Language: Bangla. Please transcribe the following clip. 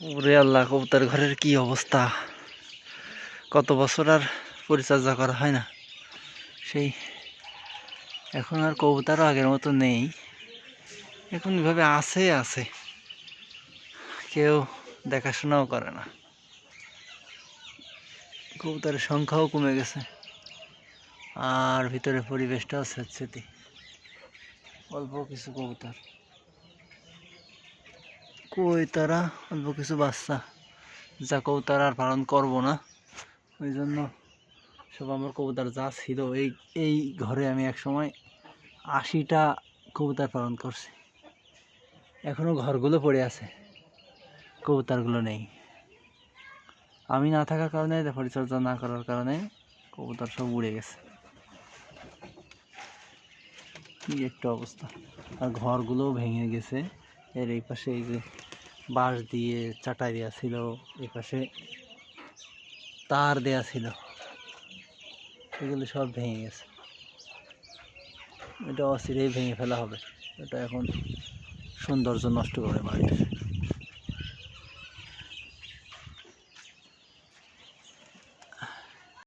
ওরে আল্লাহ কবুতর ঘরের কি অবস্থা? কত বছর আর পরিচর্যা করা হয় না? সেই, এখন আর কবুতরও আগের মতো নেই। এখন এভাবে আছে আছে। কেউ দেখাশোনাও করে না। কবুতরের সংখ্যাও কমে গেছে। আর ভিতরে পরিবেশটাও স্যাঁতস্যাঁতে অল্প কিছু কবুতর। কই তারা? অল্প কিছু বাচ্চা। যা কবুতর আর পালন করব না। ওই জন্য সব আমার কবুতর যা ছিল, এই এই ঘরে আমি এক সময় আশিটা কবুতর পালন করছি। এখনও ঘরগুলো পড়ে আছে। কবুতরগুলো নেই। আমি না থাকার কারণে পরিচর্যা না করার কারণে কবুতর সব উড়ে গেছে। কি একটা অবস্থা। আর ঘরগুলোও ভেঙে গেছে। এর এই পাশে এই যে বাঁশ দিয়ে চাটাই দেওয়া ছিল এই পাশে তার দেওয়া ছিল। এগুলো সব ভেঙে গেছে। এটা অস্থিরেই ভেঙে ফেলা হবে। এটা এখন সৌন্দর্য নষ্ট করে বাড়ির